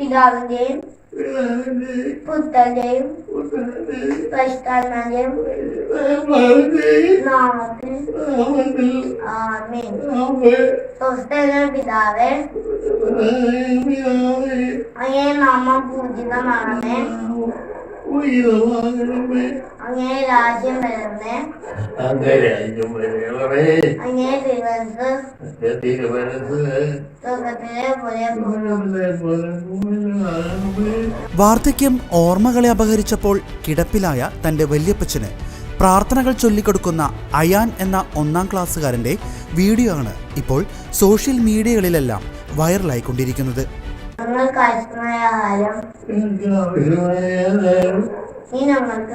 Pilavlıyım. Pilavlıyım. Putalıyım. Putalıyım. Başkanlıyım. Başkanlıyım. Namıkım. Namıkım. Amin. Amin. Dostlarım pilavı. Amin. Ayın ama burcudan amin. അങ്ങേ അങ്ങേ വാർദ്ധക്യം ഓർമ്മകളെ അപഹരിച്ചപ്പോൾ കിടപ്പിലായ തന്റെ വല്യപ്പച്ചന് പ്രാർത്ഥനകൾ ചൊല്ലിക്കൊടുക്കുന്ന അയാൻ എന്ന ഒന്നാം ക്ലാസ്സുകാരന്റെ വീഡിയോ ആണ് ഇപ്പോൾ സോഷ്യൽ മീഡിയകളിലെല്ലാം വൈറലായിക്കൊണ്ടിരിക്കുന്നത് ഞങ്ങൾക്ക് ആവശ്യമായ ആഹാരം. നീ ഞങ്ങൾക്ക്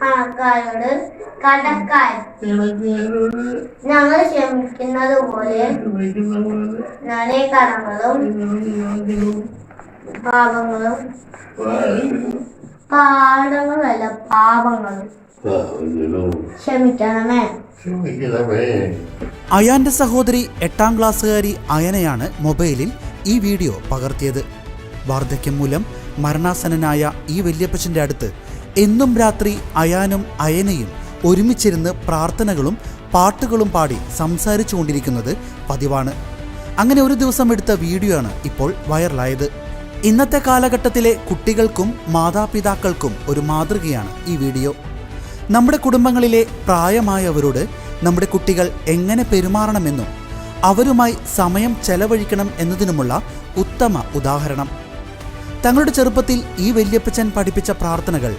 കണക്കാരോട് കടക്കാർ ഞങ്ങൾ ക്ഷമിക്കുന്നത് പോലെ നിറയെ കടങ്ങളും പാപങ്ങളും പാടങ്ങളല്ല പാപങ്ങളും ക്ഷമിക്കണമേ. അയാന്റെ സഹോദരി എട്ടാം ക്ലാസ്സുകാരി അയനയാണ് മൊബൈലിൽ ഈ വീഡിയോ പകർത്തിയത്. വാർദ്ധക്യം മൂലം മരണാസനനായ ഈ വല്യപ്പച്ചന്റെ അടുത്ത് എന്നും രാത്രി അയാനും അയനയും ഒരുമിച്ചിരുന്ന് പ്രാർത്ഥനകളും പാട്ടുകളും പാടി സംസാരിച്ചു കൊണ്ടിരിക്കുന്നത് പതിവാണ്. അങ്ങനെ ഒരു ദിവസം എടുത്ത വീഡിയോ ആണ് ഇപ്പോൾ വൈറലായത്. ഇന്നത്തെ കാലഘട്ടത്തിലെ കുട്ടികൾക്കും മാതാപിതാക്കൾക്കും ഒരു മാതൃകയാണ് ഈ വീഡിയോ. നമ്മുടെ കുടുംബങ്ങളിലെ പ്രായമായവരോട് നമ്മുടെ കുട്ടികൾ എങ്ങനെ പെരുമാറണമെന്നും അവരുമായി സമയം ചെലവഴിക്കണം എന്നതിനുമുള്ള ഉത്തമ ഉദാഹരണം. തങ്ങളുടെ ചെറുപ്പത്തിൽ ഈ വല്യപ്പച്ചൻ പഠിപ്പിച്ച പ്രാർത്ഥനകൾ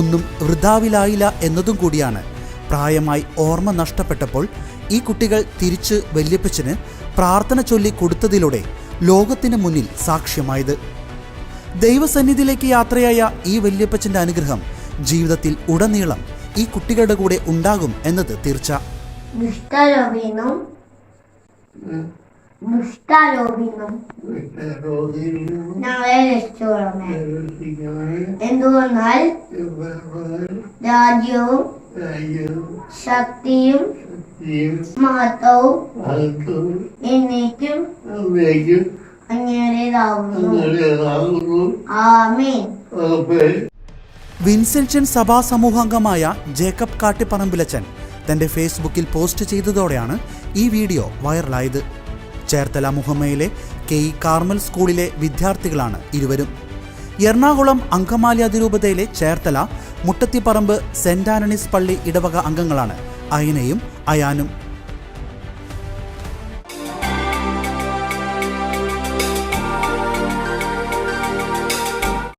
ഒന്നും വൃതാവിലായില്ല എന്നതും കൂടിയാണ് പ്രായമായി ഓർമ്മ നഷ്ടപ്പെട്ടപ്പോൾ ഈ കുട്ടികൾ തിരിച്ച് വല്യപ്പച്ചന് പ്രാർത്ഥന ചൊല്ലി കൊടുത്തതിലൂടെ ലോകത്തിന് മുന്നിൽ സാക്ഷ്യമായത്. ദൈവസന്നിധിയിലേക്ക് യാത്രയായ ഈ വല്യപ്പച്ചന്റെ അനുഗ്രഹം ജീവിതത്തിൽ ഉടനീളം ഈ കുട്ടികളുടെ കൂടെ ഉണ്ടാകും എന്നത് തീർച്ച. എന്തുകൊണ്ടാൽ രാജ്യവും ശക്തിയും മഹത്വവും എന്നേക്കും വിൻസെൻഷൻ സഭാ സമൂഹാംഗമായ ജേക്കബ് കാട്ടിപ്പറമ്പിലച്ചൻ തന്റെ ഫേസ്ബുക്കിൽ പോസ്റ്റ് ചെയ്തതോടെയാണ് ഈ വീഡിയോ വൈറലായത്. ചേർത്തല മുഹമ്മയിലെ കെ ഇ കാർമൽ സ്കൂളിലെ വിദ്യാർത്ഥികളാണ് ഇരുവരും. എറണാകുളം അങ്കമാലി അതിരൂപതയിലെ ചേർത്തല മുട്ടത്തിപ്പറമ്പ് സെന്റ് ആന്റണീസ് പള്ളി ഇടവക അംഗങ്ങളാണ് അയനയും അയാനും.